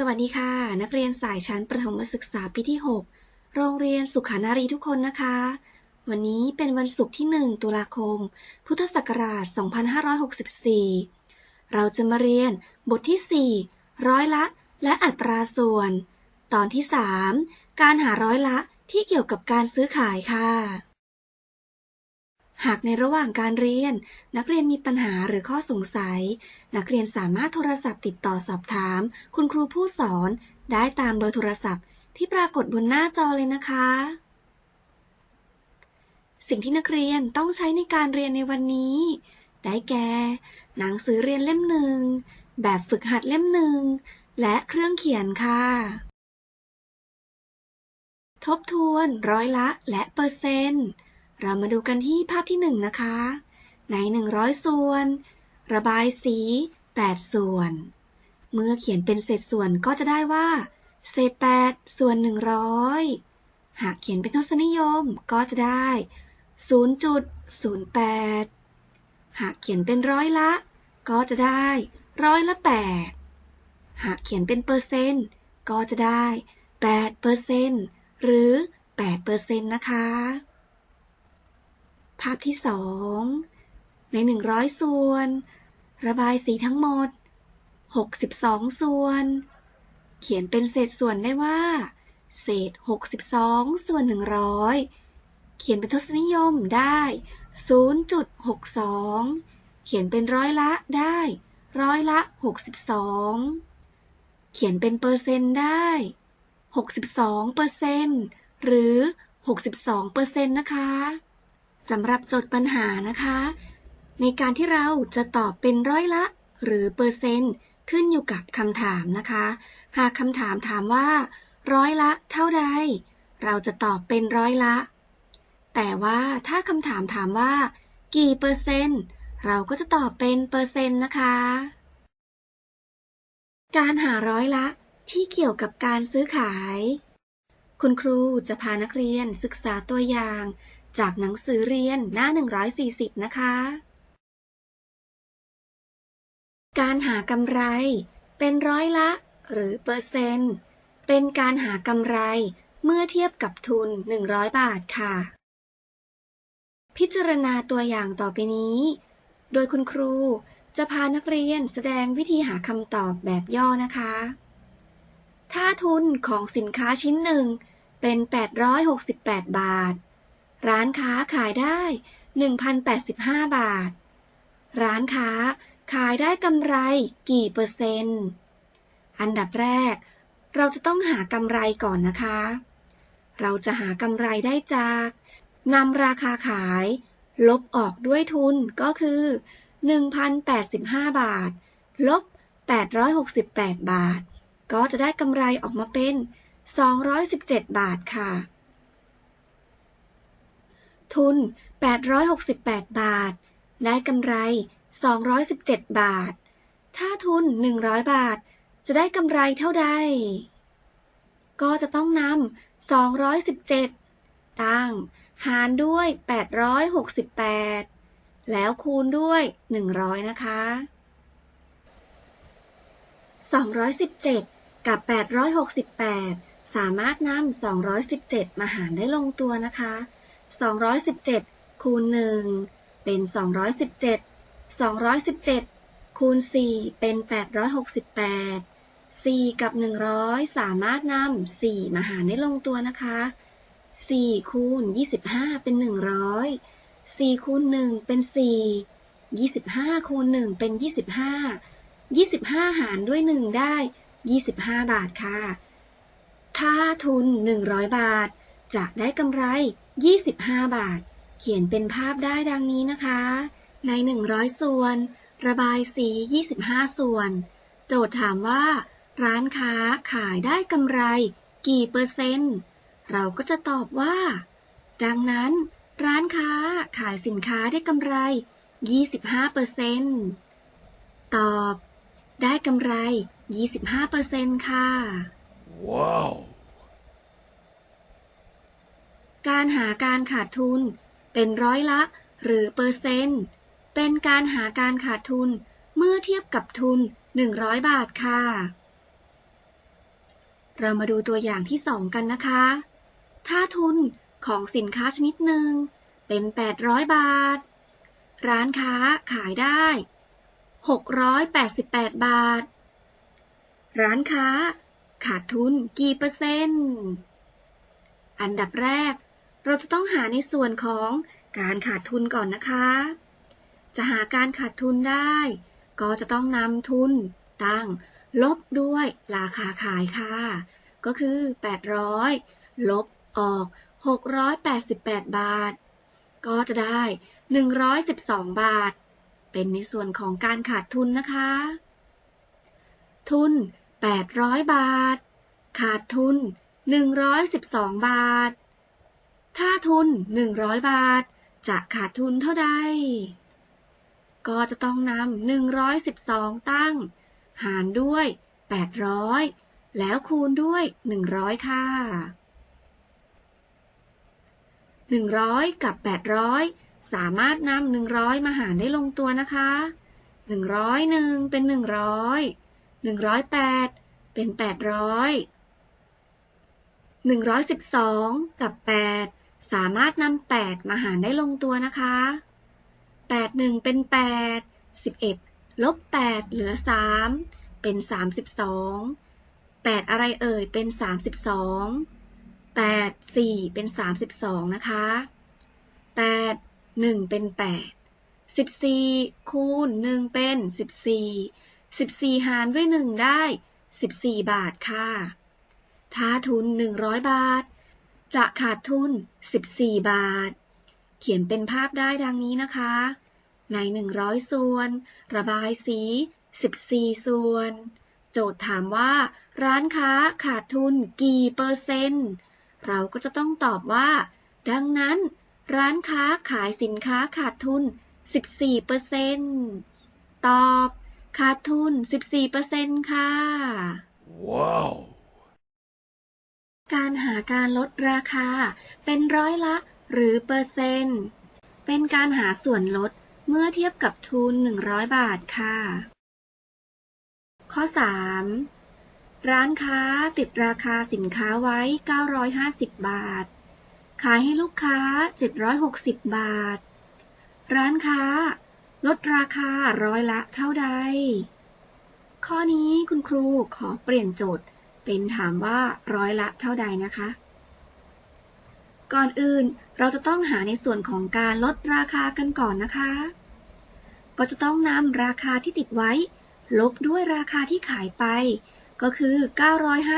สวัสดีค่ะ นักเรียนสายชั้นประถมศึกษาปีที่ 6 โรงเรียนสุขานารีทุกคนนะคะ วันนี้เป็นวันศุกร์ที่ 1 ตุลาคม พุทธศักราช 2564 เราจะมาเรียนบทที่ 4 ร้อยละ และอัตราส่วน ตอนที่ 3 การหาร้อยละที่เกี่ยวกับการซื้อขายค่ะ หากในระหว่างการเรียน นักเรียนมีปัญหาหรือข้อสงสัย นักเรียนสามารถโทรศัพท์ติดต่อสอบถาม คุณครูผู้สอน ได้ตามเบอร์โทรศัพท์ ที่ปรากฏบนหน้าจอเลยนะคะ สิ่งที่นักเรียนต้องใช้ในการเรียนในวันนี้ ได้แก่ หนังสือเรียนเล่มหนึ่ง แบบฝึกหัดเล่มหนึ่ง และเครื่องเขียนค่ะ ทบทวน ร้อยละ และเปอร์เซ็นต์ เรามาดูกันที่ภาพที่หนึ่งนะคะ ใน 100 ส่วน ระบายสี 8 ส่วน เมื่อเขียนเป็นเศษส่วนก็จะได้ว่า เศษ 8 ส่วน 100 หากเขียนเป็นทศนิยมก็จะได้ 0.08 หากเขียนเป็นร้อยละ ก็จะได้ร้อยละ 8 หากเขียนเป็นเปอร์เซ็นต์ ก็จะได้8เปอร์เซ็นต์หรือ8เปอร์เซ็นต์นะคะ ภาพที่2ใน 100 ส่วน ระบายสีทั้งหมด 62 ส่วน เขียนเป็นเศษส่วนได้ว่า เศษ 62 ส่วน 100 เขียนเป็นทศนิยมได้ 0.62 เขียนเป็นร้อยละได้ ร้อยละ 62 เขียนเป็นเปอร์เซ็นต์ได้ 62เปอร์เซ็นต์หรือ 62เปอร์เซ็นต์นะคะ สำหรับโจทย์ปัญหานะคะ ในการที่เราจะตอบเป็นร้อยละ หรือเปอร์เซ็นต์ขึ้นอยู่กับคำถามนะคะ หากคำถามถามว่า ร้อยละเท่าใด เราจะตอบเป็นร้อยละ แต่ว่าถ้าคำถามถามว่า กี่เปอร์เซ็นต์ เราก็จะตอบเป็นเปอร์เซ็นต์นะคะ การหาร้อยละที่เกี่ยวกับการซื้อขาย คุณครูจะพานักเรียนศึกษาตัวอย่าง จากหนังสือเรียนหน้า 140 นะคะ การหากำไร เป็นร้อยละ หรือเปอร์เซ็นต์ เป็นการหากำไรเมื่อเทียบกับทุน 100 บาทค่ะ พิจารณาตัวอย่างต่อไปนี้ โดยคุณครูจะพานักเรียนแสดงวิธีหาคำตอบแบบย่อนะคะ ถ้าทุนของสินค้าชิ้นหนึ่งเป็น 868 บาท ร้านค้าขายได้ 1,085 บาท ร้านค้าขายได้กำไรกี่เปอร์เซ็นต์ อันดับแรก เราจะต้องหากำไรก่อนนะคะ เราจะหากำไรได้จากนำราคาขาย ลบออกด้วยทุนก็คือ 1,085 บาท ลบ 868 บาท ก็จะได้กำไรออกมาเป็น 217 บาทค่ะ ทุน 868 บาท ได้กำไร 217 บาท ถ้าทุน 100 บาท จะได้กำไรเท่าใด ก็จะต้องนำ 217 ตั้ง หารด้วย 868 แล้วคูณด้วย 100 นะคะ 217กับ 868 สามารถนำ 217 มาหารได้ลงตัวนะคะ 217 คูณ 1 เป็น 217 217 คูณ 4 เป็น 868 4 กับ 100 สามารถนำ4 มาหารได้ลงตัวนะคะ 4 คูณ 25 เป็น 100 4 คูณ 1 เป็น 4 25 คูณ 1 เป็น 25 25 หารด้วย 1 ได้ 25 บาทค่ะ ถ้าทุน 100 บาท จะได้กำไร 25 บาท เขียนเป็นภาพได้ดังนี้นะคะ ใน 100 ส่วน ระบายสี 25 ส่วน โจทย์ถามว่า ร้านค้าขายได้กำไรกี่เปอร์เซ็นต์ เราก็จะตอบว่า ดังนั้น ร้านค้าขายสินค้าได้กำไร 25เปอร์เซ็นต์ตอบ ได้กำไร 25เปอร์เซ็นต์ค่ะ ว้าว การหาการขาดทุน เป็นร้อยละ หรือเปอร์เซ็นต์ เป็นการหาการขาดทุน เมื่อเทียบกับทุน 100 บาทค่ะ เรามาดูตัวอย่างที่ 2 กันนะคะ ถ้าทุนของสินค้าชนิดหนึ่งเป็น 800 บาท ร้านค้าขายได้ 688 บาท ร้านค้าขาดทุนกี่เปอร์เซ็นต์ อันดับแรก เราจะต้องหาในส่วนของการขาดทุนก่อนนะคะ จะหาการขาดทุนได้ ก็จะต้องนำทุนตั้งลบด้วยราคาขายค่ะ ก็คือ 800 ลบออก 688 บาท ก็จะได้ 112 บาท เป็นในส่วนของการขาดทุนนะคะ ทุน 800 บาท ขาดทุน 112 บาท ถ้าทุน 100 บาท จะขาดทุนเท่าใด ก็จะต้องนำ112 ตั้ง หารด้วย 800 แล้วคูณด้วย 100 ค่ะ 100 กับ 800 สามารถนำ100 มาหารได้ลงตัวนะคะ 101 เป็น 100 108 เป็น 800 112 กับ 8 สามารถนำ8มาหารได้ลงตัวนะคะ 8 1 เป็น 8 11 ลบ 8 เหลือ 3 เป็น 32 8 อะไรเอ่ย เป็น 32 8 4 เป็น 32 นะคะ 8 1 เป็น 8 14 คูณ 1 เป็น 14 14 หารด้วย 1 ได้ 14 บาทค่ะ ถ้าทุน 100 บาท จะขาดทุน 14 บาท เขียนเป็นภาพได้ดังนี้นะคะ ใน 100 ส่วน ระบายสี 14 ส่วน โจทย์ถามว่า ร้านค้าขาดทุนกี่เปอร์เซ็นต์ เราก็จะต้องตอบว่า ดังนั้น ร้านค้าขายสินค้าขาดทุน 14เปอร์เซ็นต์ตอบ ขาดทุน 14เปอร์เซ็นต์ค่ะ Wow. การหาการลดราคา เป็นร้อยละ หรือเปอร์เซ็นต์ เป็นการหาส่วนลดเมื่อเทียบกับทุน 100 บาทค่ะ ข้อ 3 ร้านค้าติดราคาสินค้าไว้ 950 บาท ขายให้ลูกค้า 760 บาท ร้านค้า ลดราคาร้อยละเท่าใด ข้อนี้คุณครูขอเปลี่ยนโจทย์ เป็นถามว่าร้อยละเท่าใดนะคะ ก่อนอื่นเราจะต้องหาในส่วนของการลดราคากันก่อนนะคะ ก็จะต้องนำราคาที่ติดไว้ ลบด้วยราคาที่ขายไป ก็คือ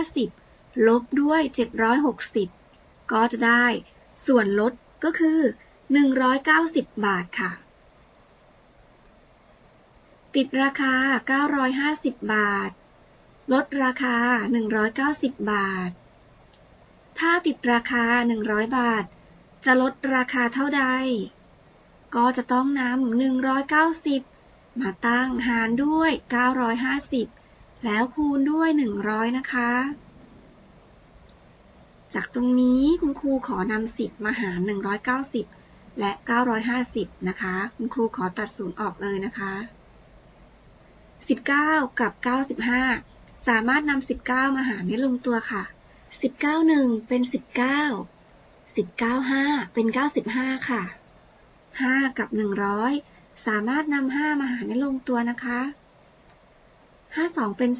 950 ลบด้วย 760 ก็จะได้ส่วนลดก็คือ 190 บาทค่ะ ติดราคา 950 บาท ลดราคา 190 บาท ถ้าติดราคา 100 บาท จะลดราคาเท่าใด ก็จะต้องนำ190 มาตั้งหารด้วย 950 แล้วคูณด้วย 100 นะคะ จากตรงนี้คุณครูขอนำ10 มาหาร 190 และ 950 นะคะ คุณครูขอตัดศูนย์ออกเลยนะคะ 19 กับ 95 สามารถนำ19 มาหารได้ลงตัวค่ะ 19 1 เป็น 19 19 5 เป็น 95 ค่ะ 5 กับ 100 สามารถนำ5มาหารได้ลงตัวนะคะ 52 เป็น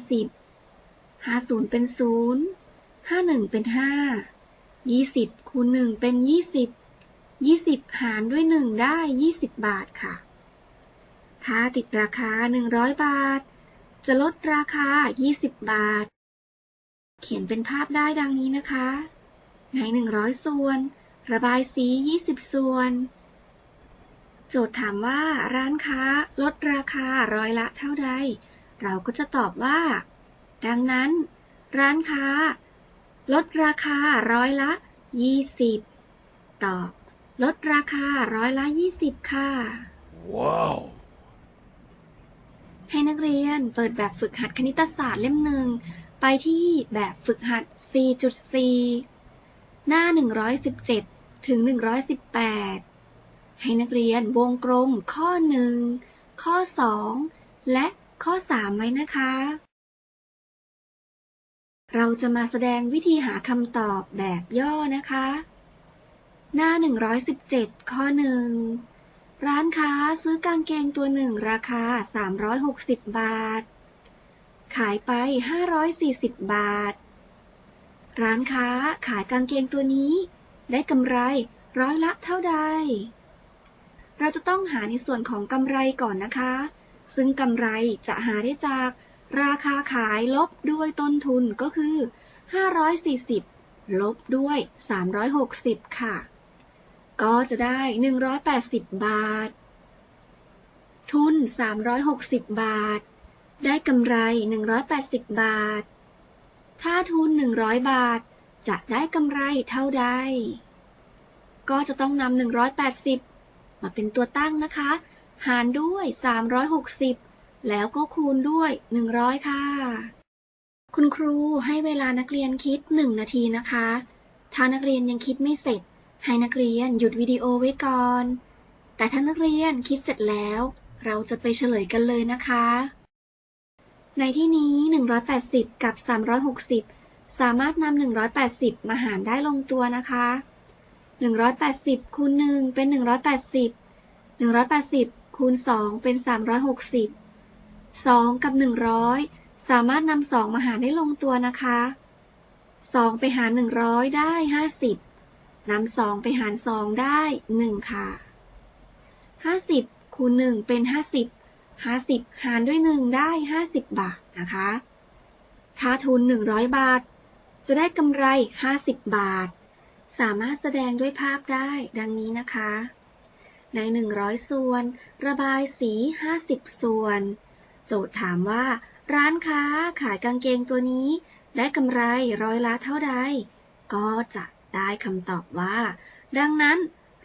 10 50 เป็น 0 51 เป็น 5 20 คูณ 1 เป็น 20 20 หารด้วย 1 ได้ 20 บาทค่ะถ้าติดราคา 100 บาท จะลดราคา 20 บาท เขียนเป็นภาพได้ดังนี้นะคะ ใน 100 ส่วน ระบายสี 20 ส่วน โจทย์ถามว่าร้านค้าลดราคาร้อยละเท่าใด เราก็จะตอบว่า ดังนั้น ร้านค้า ลดราคาร้อยละ 20 ตอบ ลดราคาร้อยละ 20 ค่ะ Wow. ให้นักเรียนเปิดแบบฝึกหัดคณิตศาสตร์เล่มหนึ่ง ไปที่แบบฝึกหัด 4.4 หน้า 117 ถึง 118 ให้นักเรียนวงกลมข้อ 1 ข้อ 2 และข้อ 3 ไว้นะคะ เราจะมาแสดงวิธีหาคำตอบแบบย่อนะคะ หน้า 117 ข้อ 1 ร้านค้าซื้อกางเกงตัวหนึ่งราคา 360 บาท ขายไป 540 บาท ร้านค้าขายกางเกงตัวนี้ ได้กำไรร้อยละเท่าใด เราจะต้องหาในส่วนของกำไรก่อนนะคะ ซึ่งกำไรจะหาได้จากราคาขายลบด้วยต้นทุนก็คือ 540 ลบด้วย 360 ค่ะ ก็จะได้ 180 บาท ทุน 360 บาท ได้กำไร 180 บาท ถ้าทุน 100 บาท จะได้กำไรเท่าใด ก็จะต้องนำ180 มาเป็นตัวตั้งนะคะ หารด้วย 360 แล้วก็คูณด้วย 100 ค่ะ คุณครูให้เวลานักเรียนคิด 1 นาทีนะคะ ถ้านักเรียนยังคิดไม่เสร็จ ให้นักเรียนหยุดวิดีโอไว้ก่อน แต่ถ้านักเรียนคิดเสร็จแล้ว เราจะไปเฉลยกันเลยนะคะ ในที่นี้ 180 กับ 360 สามารถนำ180 มาหารได้ลงตัวนะคะ 180คูณ1เป็น 180 180คูณ2เป็น 360 2 กับ 100 สามารถนำ2มาหารได้ลงตัวนะคะ 2 ไปหาร100 ได้ 50 นำ2ไปหาร2ได้1ค่ะ50คูณ1เป็น50 50หารด้วย1ได้50บบาทนะคะถ้าทุน100บาท จะได้กำไร50บบาท สามารถแสดงด้วยภาพได้ดังนี้นะคะ ใน100ส่วน ระบายสี50ส่วน โจทย์ถามว่า ร้านค้าขายกางเกงตัวนี้ ได้กำไรร้อยละเท่าใด ก็จะ ได้คำตอบว่า ดังนั้น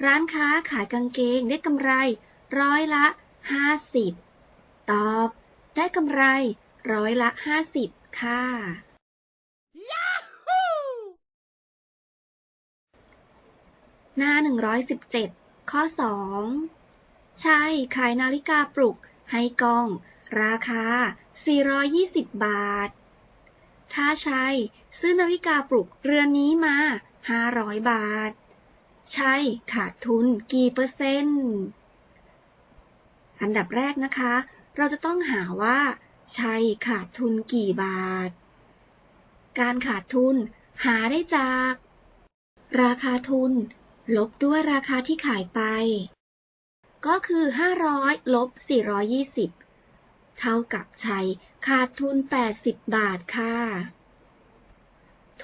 ร้านค้าขายกางเกงได้กำไร ร้อยละ 50 ตอบ ได้กำไร ร้อยละ 50 ค่ะหน้า 117 ข้อ 2 ใช่ ขายนาฬิกาปลุกให้กล้อง ราคา 420 บาท ถ้าใช่ซื้อนาฬิกาปลุกเรือนนี้มา 500 บาท ใช่ขาดทุนกี่เปอร์เซ็นต์ อันดับแรกนะคะ เราจะต้องหาว่า ใช่ขาดทุนกี่บาท การขาดทุนหาได้จาก ราคาทุน ลบด้วยราคาที่ขายไป ก็คือ 500 ลบ 420 เท่ากับชัยขาดทุน 80 บาทค่ะ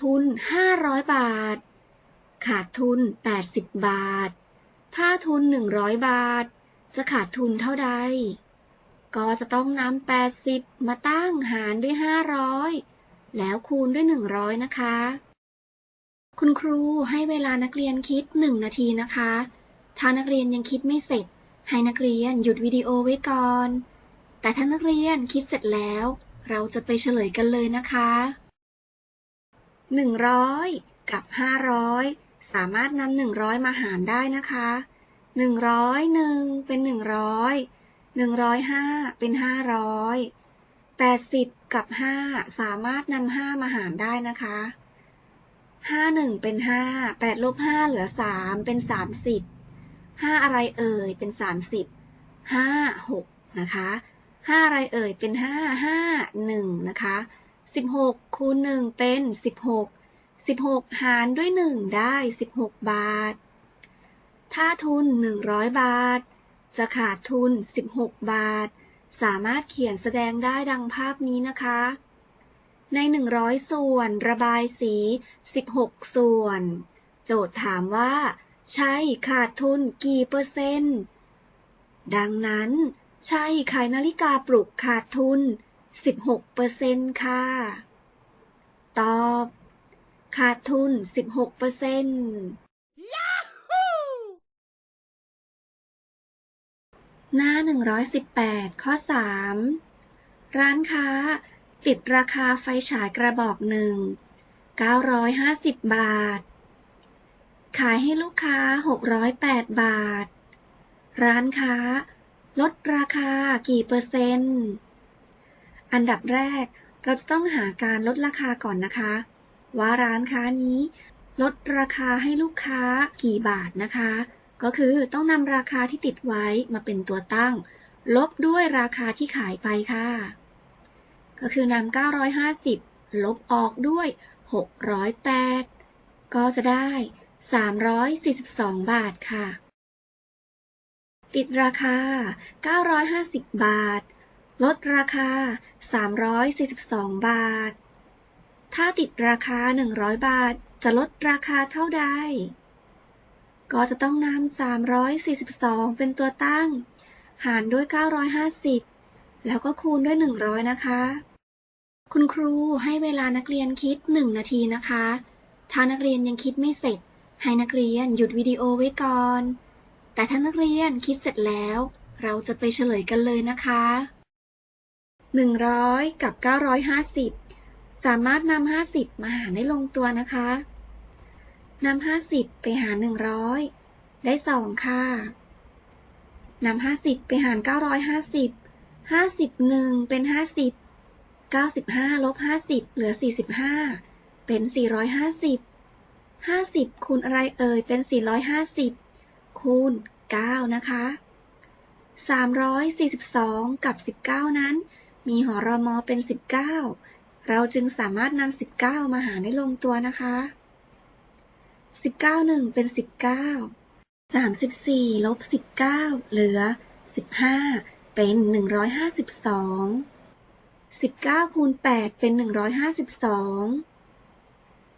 ทุน 500 บาท ขาดทุน 80 บาท ถ้าทุน 100 บาท จะขาดทุนเท่าใด ก็จะต้องนำ80 มาตั้งหารด้วย 500 แล้วคูณด้วย 100 นะคะ คุณครูให้เวลานักเรียนคิด 1 นาทีนะคะ ถ้านักเรียนยังคิดไม่เสร็จ ให้นักเรียนหยุดวิดีโอไว้ก่อน แต่ถ้านักเรียนคิดเสร็จแล้ว เราจะไปเฉลยกันเลยนะคะ 100 กับ 500 สามารถนำ100 มาหารได้นะคะ 101 เป็น 100 105 เป็น 500 80 กับ 5 สามารถนำ5มาหารได้นะคะ 51 เป็น 5 8ลบ5เหลือ 3 เป็น 30 5 อะไรเอ่ย เป็น 30 5 6 นะคะ 5 อะไรเอ่ย เป็น 5 5 1 นะคะ 16 คูณ 1 เป็น 16 16 หารด้วย 1 ได้ 16 บาท ถ้าทุน 100 บาท จะขาดทุน 16 บาท สามารถเขียนแสดงได้ดังภาพนี้นะคะ ใน 100 ส่วนระบายสี 16 ส่วน โจทย์ถามว่า ใช่ขาดทุนกี่เปอร์เซ็นต์ ดังนั้น ใช่ขายนาฬิกาปลุกขาดทุน 16เปอร์เซ็นต์ค่ะ ตอบ ขาดทุน 16เปอร์เซ็นต์หน้า 118 ข้อ 3 ร้านค้า ติดราคาไฟฉายกระบอกหนึ่ง 950 บาท ขายให้ลูกค้า 608 บาท ร้านค้า ลดราคากี่เปอร์เซ็นต์ อันดับแรกเราจะต้องหาการลดราคาก่อนนะคะ ว่าร้านค้านี้ลดราคาให้ลูกค้ากี่บาทนะคะ ก็คือต้องนำราคาที่ติดไว้มาเป็นตัวตั้ง ลบด้วยราคาที่ขายไปค่ะ ก็คือนำ950 ลบออกด้วย 608 ก็จะได้ 342 บาทค่ะ ติดราคา 950 บาท ลดราคา 342 บาท ถ้าติดราคา 100 บาท จะลดราคาเท่าใด ก็จะต้องนำ342 เป็นตัวตั้ง หารด้วย 950 แล้วก็คูณด้วย 100 นะคะ คุณครูให้เวลานักเรียนคิด 1 นาทีนะคะ ถ้านักเรียนยังคิดไม่เสร็จ ให้นักเรียนหยุดวิดีโอไว้ก่อน แต่ถ้านักเรียนคิดเสร็จแล้ว เราจะไปเฉลยกันเลยนะคะ 100 กับ 950 สามารถนำ50 มาหารได้ลงตัวนะคะนำ50 ไปหาร 100 ได้ 2 ค่ะนำ50 ไปหาร 950 50 1เป็น 50 95 ลบ 50 เหลือ 45 เป็น 450 50 คูณอะไรเอ่ย เป็น 450 คูณ 9 นะคะ 342 กับ 19 นั้น มีหอรอมอเป็น 19 เราจึงสามารถนำ19 มาหารได้ลงตัวนะคะ 19 1 เป็น 19 34ลบ19 เหลือ 15 เป็น 152 19คูณ8เป็น 152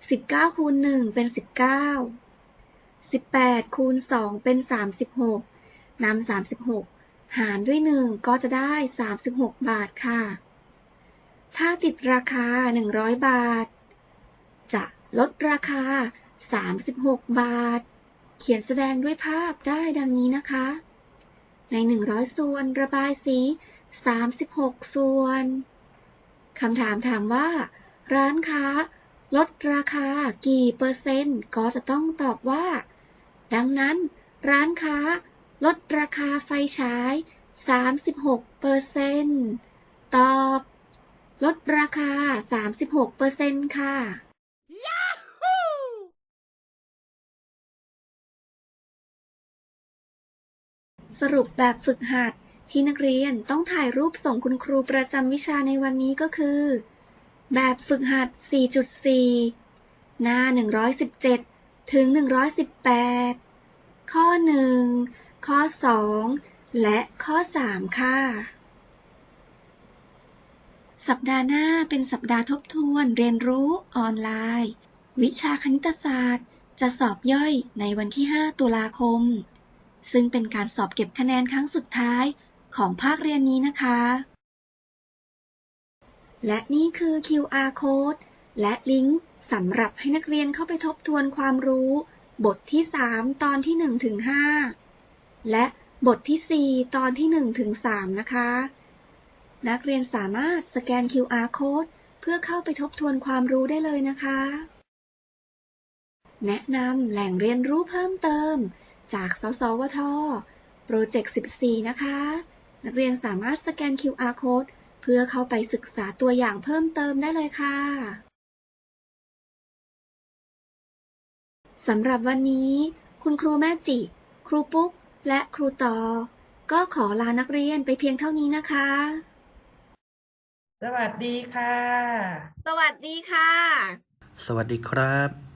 19คูณ1เป็น 19 18คูณ2เป็น 36นำ36 หารด้วย 1 ก็จะได้ 36 บาทค่ะ ถ้าติดราคา 100 บาท จะลดราคา 36 บาท เขียนแสดงด้วยภาพได้ดังนี้นะคะ ใน 100 ส่วนระบายสี 36 ส่วนคำถามถามว่า ร้านค้า ลดราคากี่เปอร์เซ็นต์ ก็จะต้องตอบว่า ดังนั้น ร้านค้า ลดราคาไฟฉาย 36เปอร์เซ็นต์ตอบ ลดราคา 36เปอร์เซ็นต์ค่ะ สรุปแบบฝึกหัดที่นักเรียนต้องถ่ายรูปส่งคุณครูประจำวิชาในวันนี้ก็คือ แบบฝึกหัด 4.4 หน้า 117 ถึง 118 ข้อ 1 ข้อ 2 และข้อ 3 ค่ะ สัปดาห์หน้าเป็นสัปดาห์ทบทวน เรียนรู้ออนไลน์ วิชาคณิตศาสตร์ จะสอบย่อยในวันที่ 5 ตุลาคม ซึ่งเป็นการสอบเก็บคะแนนครั้งสุดท้ายของภาคเรียนนี้นะคะ และนี่คือ QR code และลิงก์สำหรับให้นักเรียนเข้าไปทบทวนความรู้ บทที่ 3 ตอนที่ 1-5 และบทที่ 4 ตอนที่ 1-3 นะคะ นักเรียนสามารถสแกน QR code เพื่อเข้าไปทบทวนความรู้ได้เลยนะคะ แนะนำแหล่งเรียนรู้เพิ่มเติม จากสสวทโปรเจกต์ 14 นะคะ นักเรียนสามารถสแกน QR code เพื่อเข้าไปศึกษาตัวอย่างเพิ่มเติมได้เลยค่ะสำหรับวันนี้ คุณครูแม่จิ ครูปุ๊ก และครูตอ ก็ขอลานักเรียนไปเพียงเท่านี้นะคะ สวัสดีค่ะ สวัสดีค่ะ สวัสดีครับ